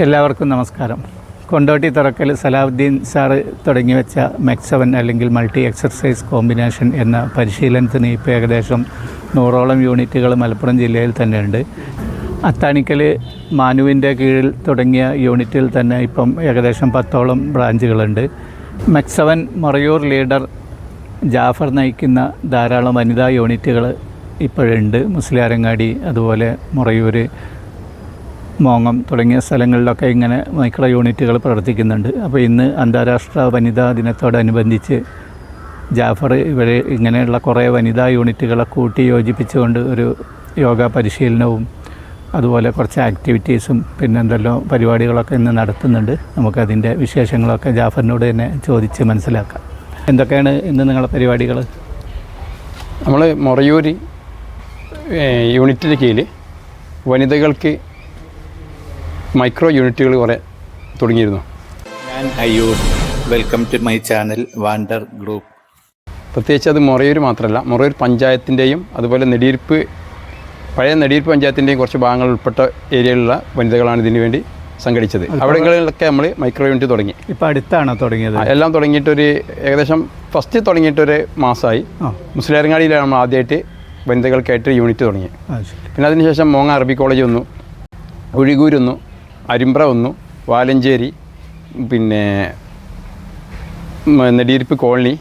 എല്ലാവർക്കും നമസ്കാരം. കൊണ്ടോട്ടി തുറക്കൽ സലാഹുദ്ദീൻ സാറ് തുടങ്ങി വെച്ച മെക്സവൻ അല്ലെങ്കിൽ മൾട്ടി എക്സർസൈസ് കോമ്പിനേഷൻ എന്ന പരിശീലനത്തിന് ഇപ്പോൾ ഏകദേശം നൂറോളം യൂണിറ്റുകൾ മലപ്പുറം ജില്ലയിൽ തന്നെയുണ്ട്. അത്താണിക്കൽ മാനുവിന്റെ കീഴിൽ തുടങ്ങിയ യൂണിറ്റിൽ തന്നെ ഇപ്പം ഏകദേശം പത്തോളം ബ്രാഞ്ചുകളുണ്ട്. മെക്സവൻ മറയൂർ ലീഡർ ജാഫർ നയിക്കുന്ന ധാരാളം വനിതാ യൂണിറ്റുകൾ ഇപ്പോഴുണ്ട്. മുസ്ലിയാരങ്ങാടി അതുപോലെ മുറയൂർ മോങ്ങം തുടങ്ങിയ സ്ഥലങ്ങളിലൊക്കെ ഇങ്ങനെ മൈക്രോ യൂണിറ്റുകൾ പ്രവർത്തിക്കുന്നുണ്ട്. അപ്പോൾ ഇന്ന് അന്താരാഷ്ട്ര വനിതാ ദിനത്തോടനുബന്ധിച്ച് ജാഫർ ഇവരെ ഇങ്ങനെയുള്ള കുറേ വനിതാ യൂണിറ്റുകളെ കൂട്ടി യോജിപ്പിച്ചുകൊണ്ട് ഒരു യോഗ പരിശീലനവും അതുപോലെ കുറച്ച് ആക്ടിവിറ്റീസും പിന്നെ എന്തെല്ലാം പരിപാടികളൊക്കെ ഇന്ന് നടത്തുന്നുണ്ട്. നമുക്കതിന്റെ വിശേഷങ്ങളൊക്കെ ജാഫറിനോട് തന്നെ ചോദിച്ച് മനസ്സിലാക്കാം. എന്തൊക്കെയാണ് ഇന്ന് നിങ്ങളുടെ പരിപാടികൾ? നമ്മൾ മൊറയൂരി യൂണിറ്റിന് കീഴിൽ വനിതകൾക്ക് മൈക്രോ യൂണിറ്റുകൾ കുറേ തുടങ്ങിയിരുന്നു. ഞാൻ Ayyur welcome to my channel wander group. പ്രത്യേകിച്ച് അത് മൊറയൂർ മാത്രമല്ല മൊറയൂർ പഞ്ചായത്തിന്റെയും അതുപോലെ നെടിയിരുപ്പ് പഴയ നെടിയിരുപ്പ് പഞ്ചായത്തിന്റെയും കുറച്ച് ഭാഗങ്ങൾ ഉൾപ്പെട്ട ഏരിയയിലുള്ള വനിതകളാണ് ഇതിനു വേണ്ടി സംഘടിച്ചത്. അവിടങ്ങളിലൊക്കെ നമ്മൾ മൈക്രോ യൂണിറ്റ് തുടങ്ങി. ഇപ്പോൾ അടുത്താണോ തുടങ്ങിയത്? എല്ലാം തുടങ്ങിയിട്ടൊരു ഏകദേശം ഫസ്റ്റ് തുടങ്ങിയിട്ടൊരു മാസമായി. ആ. മുസ്ലിയാരങ്ങാടിയിലാണ് നമ്മൾ ആദ്യമായിട്ട് വനിതകൾക്കായിട്ട് യൂണിറ്റ് തുടങ്ങി. പിന്നെ അതിനുശേഷം മോങ്ങ അറബി കോളേജ് വന്നു ഒഴികൂർ വന്നു അരിമ്പ്ര വന്നു വാലഞ്ചേരി പിന്നെ നെടിയിരിപ്പ് കോളനി.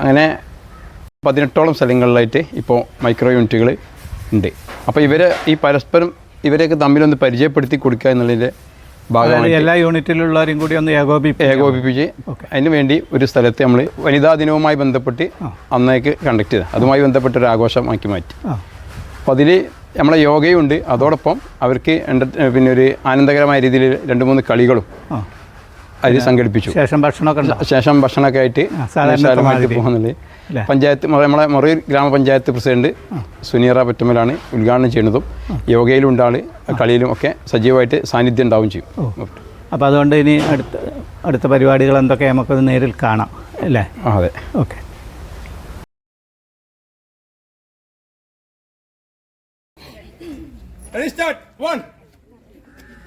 അങ്ങനെ പതിനെട്ടോളം സ്ഥലങ്ങളിലായിട്ട് ഇപ്പോൾ മൈക്രോ യൂണിറ്റുകൾ ഉണ്ട്. അപ്പോൾ ഇവരെ ഈ പരസ്പരം ഇവരെയൊക്കെ തമ്മിലൊന്ന് പരിചയപ്പെടുത്തി കൊടുക്കുക എന്നുള്ളതിന്റെ ഭാഗമാണ് ഭാഗമായി എല്ലാ യൂണിറ്റിലുള്ളവരും കൂടി ഒന്ന് ഏകോപിപ്പിക്കും ഏകോപിപ്പിച്ച് അതിന് വേണ്ടി ഒരു സ്ഥലത്ത് നമ്മൾ വനിതാ ദിനവുമായി ബന്ധപ്പെട്ട് അന്നേക്ക് കണ്ടക്ട് ചെയ്ത്. അതുമായി ബന്ധപ്പെട്ട ഒരു ആഘോഷമാക്കി മാറ്റി. അപ്പോൾ അതിൽ നമ്മളെ യോഗയുണ്ട്. അതോടൊപ്പം അവർക്ക് പിന്നെ ഒരു ആനന്ദകരമായ രീതിയിൽ രണ്ട് മൂന്ന് കളികളും അതിൽ സംഘടിപ്പിച്ചു. ശേഷം ഭക്ഷണമൊക്കെ ശേഷം ഭക്ഷണമൊക്കെ ആയിട്ട് പോകുന്നുണ്ട്. പഞ്ചായത്ത് നമ്മളെ മൊറയൂർ ഗ്രാമപഞ്ചായത്ത് പ്രസിഡന്റ് സുനീറ പറ്റമ്മലാണ് ഉദ്ഘാടനം ചെയ്യുന്നതും. യോഗയിലും ഉണ്ടാൾ കളിയിലും ഒക്കെ സജീവമായിട്ട് സാന്നിധ്യം ഉണ്ടാവും ചെയ്യും. അപ്പോൾ അതുകൊണ്ട് ഇനി അടുത്ത അടുത്ത പരിപാടികൾ എന്തൊക്കെ നമുക്കത് നേരിൽ കാണാം. അല്ലേ? അതെ. Okay. Ready, start. One,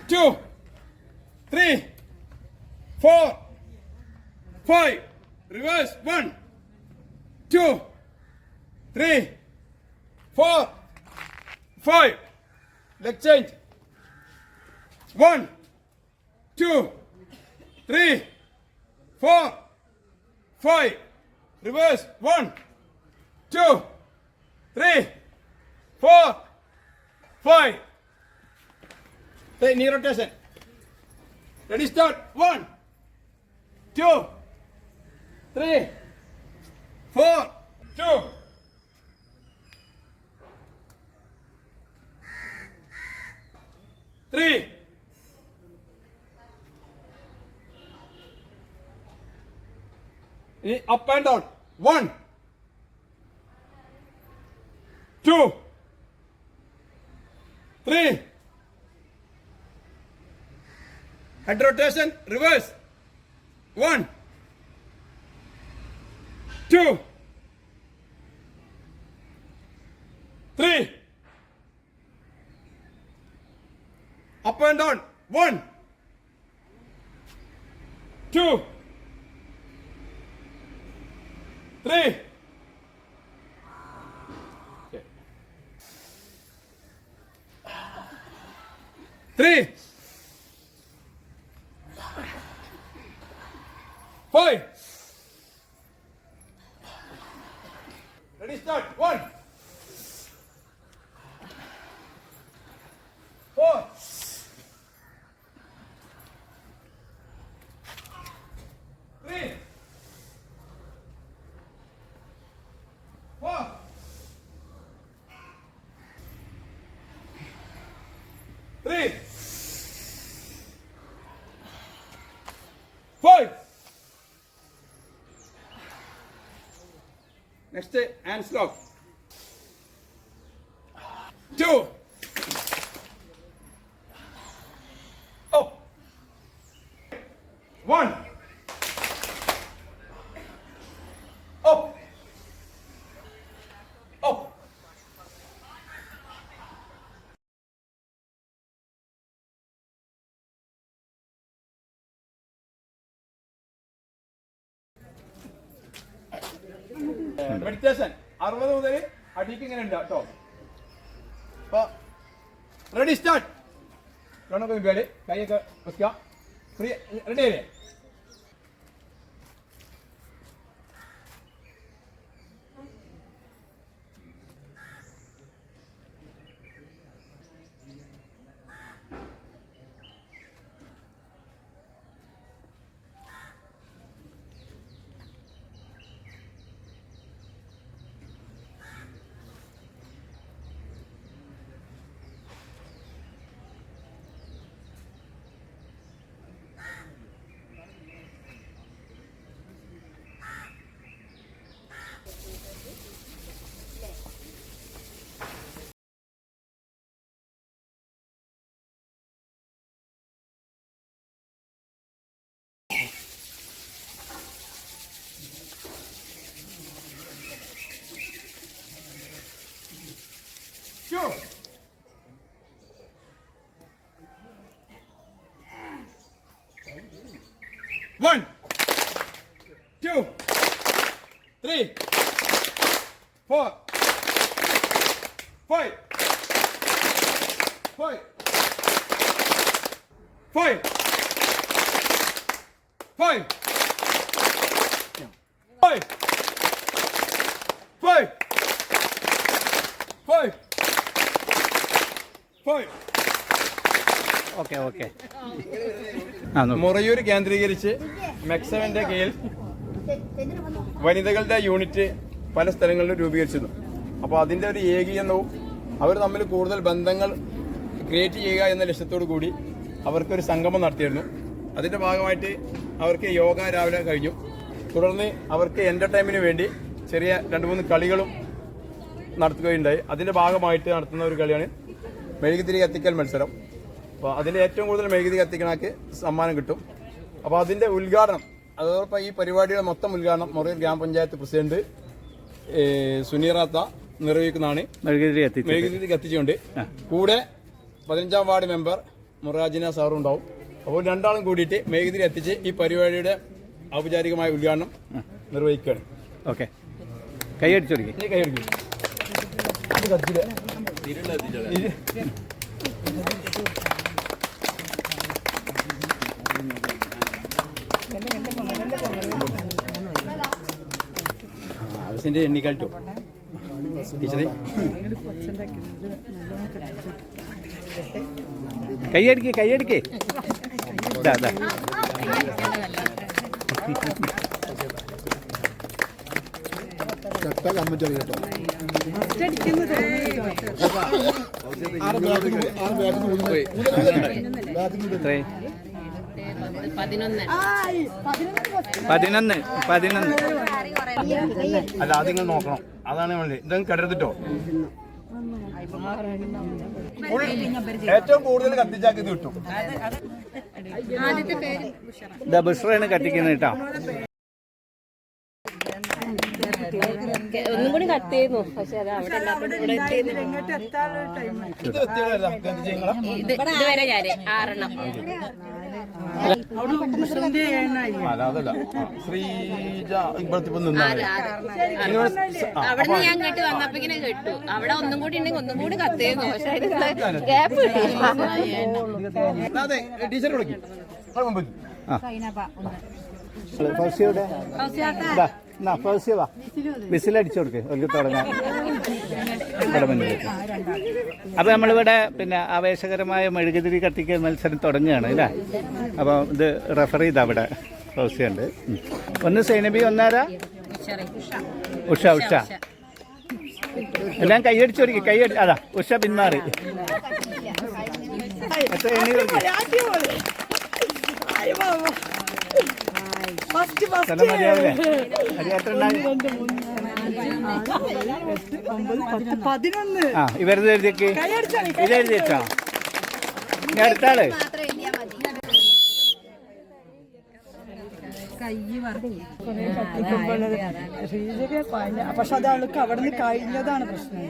two, three, four, five. Reverse. One, two, three, four, five. Leg change. One, two, three, four, five. Reverse. One, two, three, four. Five. Take knee rotation. Ready, start. One, two, three, four, two. Three. Up and down. One, two. Three. Head rotation, reverse. One. Two. Three. Up and down. One. Two. Three. Next, Anslof. Meditation അറുപത് മുതൽ അടിക്ക് ഇങ്ങനെ ഉണ്ട് കേട്ടോ. അപ്പൊ ready start കണ്ണൊക്കെ കൈയൊക്കെ വെക്കുക റെഡി അല്ലേ ഓക്കെ ഓക്കെ. മുറയൂർ കേന്ദ്രീകരിച്ച് മെക്സവന്റെ കീഴിൽ വനിതകളുടെ യൂണിറ്റ് പല സ്ഥലങ്ങളിലും രൂപീകരിച്ചിരുന്നു. അപ്പോൾ അതിന്റെ ഒരു ഏകീകരണവും അവർ തമ്മിൽ കൂടുതൽ ബന്ധങ്ങൾ ക്രിയേറ്റ് ചെയ്യുക എന്ന ലക്ഷ്യത്തോടു കൂടി അവർക്കൊരു സംഗമം നടത്തിയിരുന്നു. അതിന്റെ ഭാഗമായിട്ട് അവർക്ക് യോഗ രാവിലെ കഴിഞ്ഞു. തുടർന്ന് അവർക്ക് എന്റർടൈൻമെന്റിന് വേണ്ടി ചെറിയ രണ്ട് മൂന്ന് കളികളും നടത്തുകയുണ്ടായി. അതിന്റെ ഭാഗമായിട്ട് നടത്തുന്ന ഒരു കളിയാണ് മെഴുകുതിരി കത്തിക്കൽ മത്സരം. അപ്പോൾ അതിൽ ഏറ്റവും കൂടുതൽ മെഴുകുതിരി കത്തിക്കണക്ക് സമ്മാനം കിട്ടും. അപ്പോൾ അതിന്റെ ഉദ്ഘാടനം അതോടൊപ്പം ഈ പരിപാടിയുടെ മൊത്തം ഉദ്ഘാടനം മുറിയൂർ ഗ്രാമപഞ്ചായത്ത് പ്രസിഡന്റ് സുനീറാത്ത നിർവഹിക്കുന്നതാണ്. മെഴുകുതിരി കത്തിച്ചുകൊണ്ട് കൂടെ പതിനഞ്ചാം വാർഡ് മെമ്പർ മുറാജിന സാറും ഉണ്ടാവും അപ്പോൾ രണ്ടാളും കൂടിയിട്ട് മെഴുകുതിരി എത്തിച്ച് ഈ പരിപാടിയുടെ ഔപചാരികമായ ഉദ്ഘാടനം നിർവഹിക്കുകയാണ്. ഓക്കെ. കൈ അടിച്ചു കൊടുക്കി നീ ഇത് കത്തില്ല. ആവശ്യന്റെ എണ്ണിക്കാലിട്ടോ ടീച്ചറെ? കൈയടിക്കേ കൈയടിക്കേ. ഇതാ ഇതാ. ഇതാ എത്രയായി? പതിനൊന്ന് പതിനൊന്ന് പതിനൊന്ന്. അല്ല അത് നിങ്ങൾ നോക്കണം. അതാണ് വേണ്ടത് ഇതൊന്നും കെടുത്തിട്ടോ ഏറ്റവും കൂടുതൽ കത്തിച്ചാക്കി കിട്ടും. ഡബിൾ ബുഷറാണ് കത്തിക്കുന്നത് കേട്ടോ. എത്തിയിരുന്നു അവിടെ ഇത് ഇതുവരെ ഞാൻ ആറെണ്ണം. അവിടെ ഞാൻ കേട്ട് വന്നപ്പിങ്ങനെ കേട്ടു. അവിടെ ഒന്നും കൂടി ഉണ്ടെങ്കിൽ ഒന്നും കൂടി കത്തേന്നു പക്ഷെ ഗ്യാപ്പ് ടീച്ചർ എന്നാ, ഫൗസിയ വാ. വിസിലടിച്ചു കൊടുക്ക് ഒരു തുടങ്ങാം നമ്മളിവിടെ പിന്നെ ആവേശകരമായ മെഴുകുതിരി കത്തിക്കൽ മത്സരം തുടങ്ങുകയാണ് അല്ലേ? അപ്പോൾ ഇത് റെഫർ ചെയ്താ അവിടെ ഉണ്ട് ഒന്ന് സൈനബി ഒന്നാരാ? ഉഷ ഉഷ. എല്ലാം കൈയടിച്ചു കൊടുക്കി കൈയടി അതാ ഉഷ പിന്മാറി. എത്ര ഫസ്റ്റ് പതിനൊന്ന്. ആ ഇവരത് എഴുതിയൊക്കെ. ഇത് എഴുതിയിട്ടോ ഞാൻ അടുത്താൾ. പക്ഷെ അത് അവൾക്ക് അവിടെ നിന്ന് കഴിഞ്ഞതാണ് പ്രശ്നം.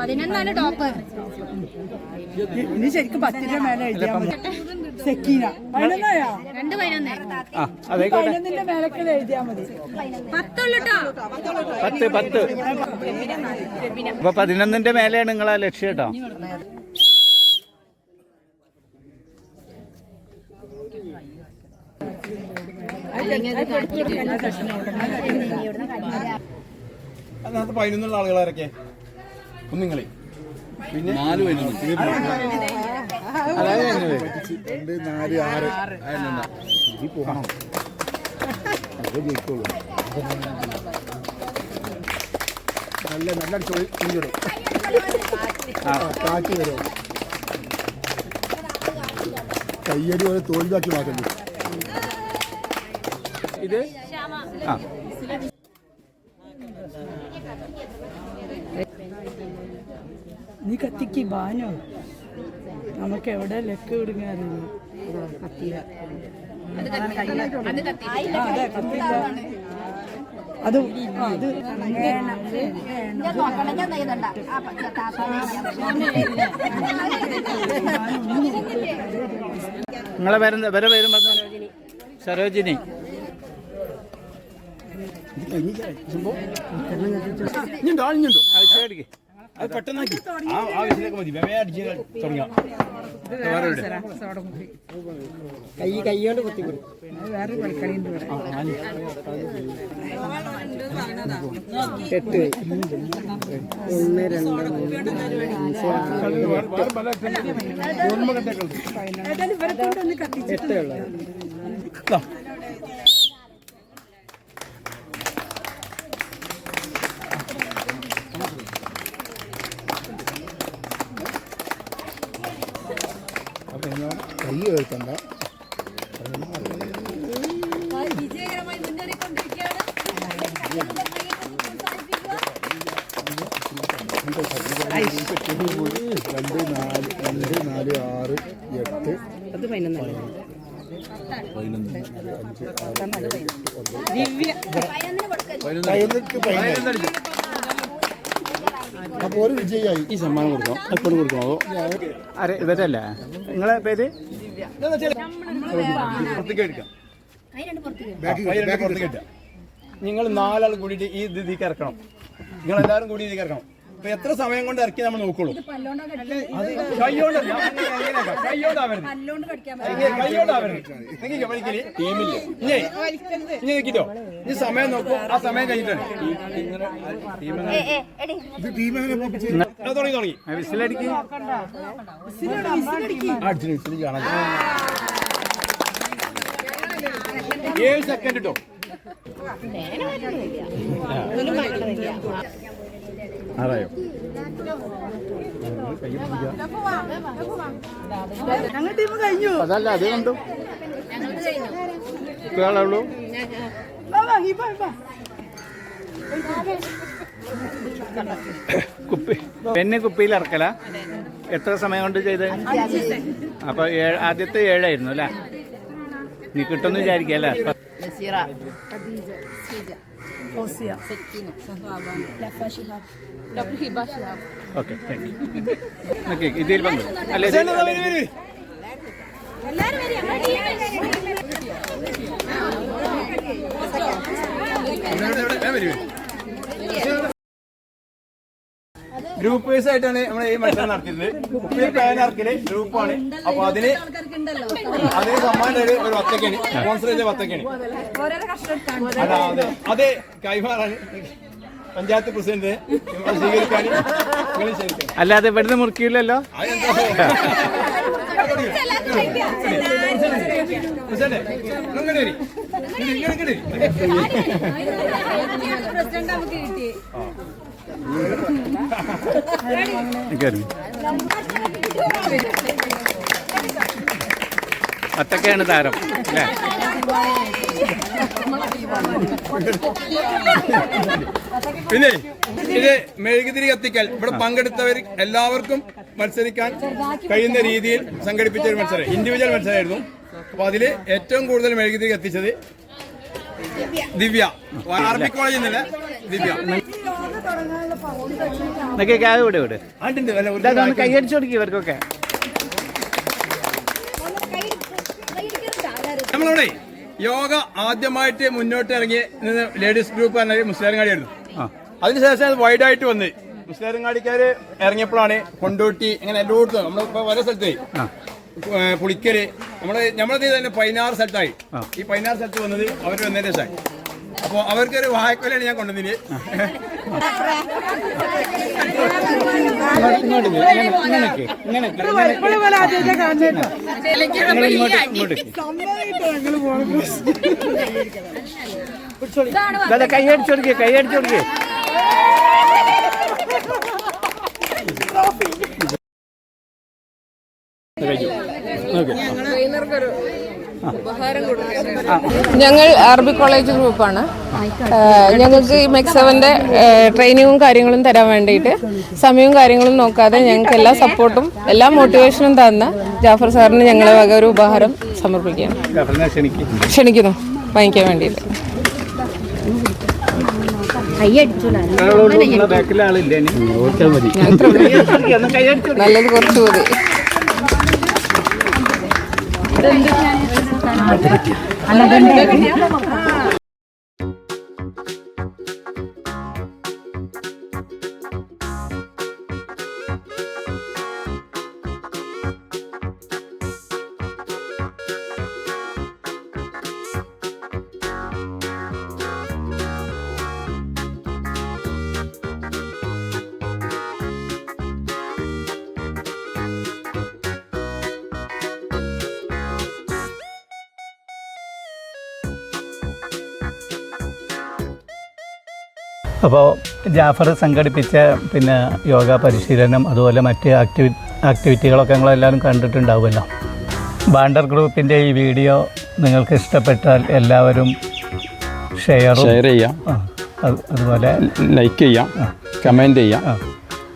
പതിനൊന്നാണ് ടോപ്പ്. ഇനി ശരിക്കും പത്തിന്റെ മേലെ എഴുതിയാൽ മതി. സെക്കീന. പതിനൊന്നായാ? രണ്ട് പതിനൊന്ന്. ആ അതായിക്കോട്ടെ പതിനൊന്നിന്റെ മേലൊക്കെ എഴുതിയാ മതി. പത്തുള്ളൂട്ടോ പത്ത് പത്ത്. അപ്പൊ പതിനൊന്നിന്റെ മേലെയാണ് നിങ്ങളെ ലക്ഷ്യം കേട്ടോ അതിനകത്ത് പതിനൊന്നുള്ള ആളുകളാരൊക്കെ? കുഞ്ഞുങ്ങളെ പിന്നെ? നാല് രണ്ട് നാല് ആറ്. അതിനെന്താ ഇത് പോകണം. അത് ജയിക്കുള്ളൂ. നല്ല നല്ല കാറ്റ് വരും. കയ്യടി പോലെ തോൽവാക്കി മാറ്റുന്നു. ഇത്? ആ. ബാനോ നമുക്ക് എവിടെ ലക്ക് വിടുങ്ങാറില്ല അത് ആ, അത് നിങ്ങളെ പേരെന്താ? വരെ പേരും പറഞ്ഞു? സരോജിനി. ആളിഞ്ഞുണ്ടോ അത് ശരിക്ക്. അത് പെട്ടെന്നാക്കി. ആ ആവശ്യത്തിലേക്ക് മതി. വേ അടിച്ച് തുടങ്ങാം? കൈ കൈയോണ്ട് കുത്തി വേറെ കളിക്കളിയുണ്ട് എട്ട് ഒന്ന് രണ്ട് മൂന്ന് അഞ്ച് ആറ് വേറെ കേൾക്കണ്ട. രണ്ട് നാല് രണ്ട് നാല് ആറ് എട്ട് പതിനെട്ട് പതിനെട്ട് അപ്പൊ ഒരു വിജയായി ഈ സമ്മാനം കൊടുക്കാം എപ്പോഴും കൊടുക്കാമോ അരെ ഇവരല്ലേ? നിങ്ങളെ പേര്? പുറത്തേക്ക് എടുക്കാം പുറത്തേക്ക് എടുക്കാം നിങ്ങൾ നാലാൾ കൂടിയിട്ട് ഈ ഇത് ഇതിലേക്ക് ഇറക്കണം നിങ്ങൾ എല്ലാവരും കൂടി ഇതിലേക്ക് ഇറക്കണം അപ്പൊ എത്ര സമയം കൊണ്ട് ഇറക്കി നമ്മൾ നോക്കുള്ളൂ? കൈയോണ്ട്? കൈയോണ്ടാവരുത് എങ്ങനെ കൈയോണ്ടാവരുത് നിങ്ങൾക്ക് പഠിക്കൽ ടീമില്ല? ഇനി നിൽക്കിട്ടോ സമയം നോക്കൂ. ആ സമയം കഴിഞ്ഞിട്ടാണ് ടീം തുടങ്ങി തുടങ്ങി. വിസിലടിക്ക്. അടിച്ചു വിസിൽ കാണാൻ ഏഴ് സെക്കൻഡ് കിട്ടോ ടീം കഴിഞ്ഞു. അതല്ല അത് കണ്ടു. വാ. കുപ്പി. പെണ്ണ് കുപ്പിയിൽ ഇറക്കല? എത്ര സമയം കൊണ്ട് ചെയ്ത്? അപ്പൊ ആദ്യത്തെ ഏഴായിരുന്നു അല്ലേ? നീ കിട്ടുമെന്ന് വിചാരിക്കുക അല്ലേ? ഓസിയ. ഓക്കെ ഇതിൽ പങ്കു അല്ലേ ഇത് വരൂ, വരൂ, വരൂ. ഇവിടെ, ഇവിടെ, ഇവിടെ. വേഗം വരൂ, വരൂ. ഗ്രൂപ്പ് വൈസ് ആയിട്ടാണ് നമ്മൾ ഈ മത്സരം നടത്തിയത് കുപ്പിയിൽ പേനർക്കിൽ ഗ്രൂപ്പാണ് അപ്പൊ അതിന് അതിന് സമ്മാനം ഒരു ഒരു വത്തക്കണി സ്പോൺസർ ചെയ്ത വത്തക്കണി അതാ അതെ അതെ കൈമാറാൻ പഞ്ചായത്ത് പ്രസിഡന്റ് സ്വീകരിക്കാൻ. അല്ലാതെ ഇവിടുന്ന് മുറിക്കില്ലല്ലോ? പ്രസിഡന്റ്. ഒറ്റക്കാണ് താരം അല്ലേ? പിന്നെ ഇത് മെഴുകുതിരി കത്തിക്കൽ. ഇവിടെ പങ്കെടുത്തവർ എല്ലാവർക്കും മത്സരിക്കാൻ കഴിയുന്ന രീതിയിൽ സംഘടിപ്പിച്ച ഒരു മത്സരം. ഇൻഡിവിജ്വൽ മത്സരമായിരുന്നു. അപ്പൊ അതിൽ ഏറ്റവും കൂടുതൽ മെഴുകുതിരി കത്തിച്ചത് ദിവ്യ. ആർ ബി കോളേജിൽ നിന്നല്ലേ ദിവ്യ. എന്നൊക്കെ ക്യാബ് ഇവിടെ ഇതൊന്ന് കൈയടിച്ചു ഇവർക്കൊക്കെ. നമ്മളിവിടെ യോഗ ആദ്യമായിട്ട് മുന്നോട്ട് ഇറങ്ങി ലേഡീസ് ഗ്രൂപ്പ് പറഞ്ഞ മുസ്ലിംകാടിയായിരുന്നു അതിനുശേഷം അത് വൈഡായിട്ട് വന്ന് മുസ്ലിംകാടിക്കാര് ഇറങ്ങിയപ്പോഴാണ് കൊണ്ടോട്ടി ഇങ്ങനെ എല്ലായിടത്തും നമ്മൾ ഇപ്പൊ പല സ്ഥലത്ത് പുളിക്കൽ. നമ്മൾ നമ്മളത് തന്നെ പതിനാറ് സ്ഥലത്തായി. ഈ പതിനാറ് സ്ഥലത്ത് വന്നത് അവർ വന്നതിന്റെ ശേഷമായി. അപ്പോൾ അവർക്കൊരു വായ്ക്കൊലയാണ് ഞാൻ കൊണ്ടുവന്നിന് കൈയടിച്ചു കൊടുക്കുക കൈയടിച്ചു കൊടുക്കുക ഞങ്ങൾ അറബി കോളേജ് ഗ്രൂപ്പാണ് ഞങ്ങൾക്ക് ഈ മെക്സവന്റെ ട്രെയിനിങ്ങും കാര്യങ്ങളും തരാൻ വേണ്ടിയിട്ട് സമയവും കാര്യങ്ങളും നോക്കാതെ ഞങ്ങൾക്ക് എല്ലാ സപ്പോർട്ടും എല്ലാ മോട്ടിവേഷനും തന്ന ജാഫർ സാറിന് ഞങ്ങളെ വക ഒരു ഉപഹാരം സമർപ്പിക്കുകയാണ്. ക്ഷണിക്കുന്നു. വാങ്ങിക്കാൻ വേണ്ടിയിട്ട്. നല്ലത് കുറച്ച് മതി. 啊，那个那个那个那个。അപ്പോൾ ജാഫർ സംഘടിപ്പിച്ച പിന്നെ യോഗ പരിശീലനം അതുപോലെ മറ്റ് ആക്ടിവി ആക്ടിവിറ്റികളൊക്കെ നിങ്ങളെല്ലാവരും കണ്ടിട്ടുണ്ടാവുമല്ലോ. ബാണ്ടർ ഗ്രൂപ്പിന്റെ ഈ വീഡിയോ നിങ്ങൾക്ക് ഇഷ്ടപ്പെട്ടാൽ എല്ലാവരും ഷെയർ ഷെയർ ചെയ്യാം. അതുപോലെ ലൈക്ക് ചെയ്യാം. കമന്റ് ചെയ്യാം.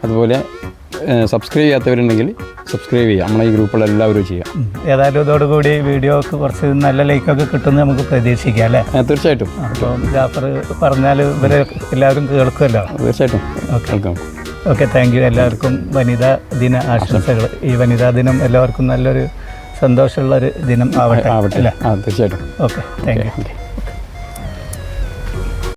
അതുപോലെ സബ്സ്ക്രൈബ് ചെയ്യാത്തവരുണ്ടെങ്കിൽ സബ്സ്ക്രൈബ് ചെയ്യാം നമ്മളെ ഈ ഗ്രൂപ്പിൽ എല്ലാവരും ചെയ്യാം ഏതായാലും ഇതോടുകൂടി വീഡിയോക്ക് കുറച്ച് നല്ല ലൈക്കൊക്കെ കിട്ടുമെന്ന് നമുക്ക് പ്രതീക്ഷിക്കാം അല്ലേ? തീർച്ചയായിട്ടും. അപ്പോൾ ജാഫർ പറഞ്ഞാൽ ഇവരെ എല്ലാവരും കേൾക്കുമല്ലോ. തീർച്ചയായിട്ടും. കേൾക്കാം ഓക്കെ താങ്ക് യു എല്ലാവർക്കും വനിതാ ദിന ആശംസകൾ. ഈ വനിതാ ദിനം എല്ലാവർക്കും നല്ലൊരു സന്തോഷമുള്ളൊരു ദിനം ആവട്ടെ ആവട്ടെ. അല്ലേ? തീർച്ചയായിട്ടും. Okay thank you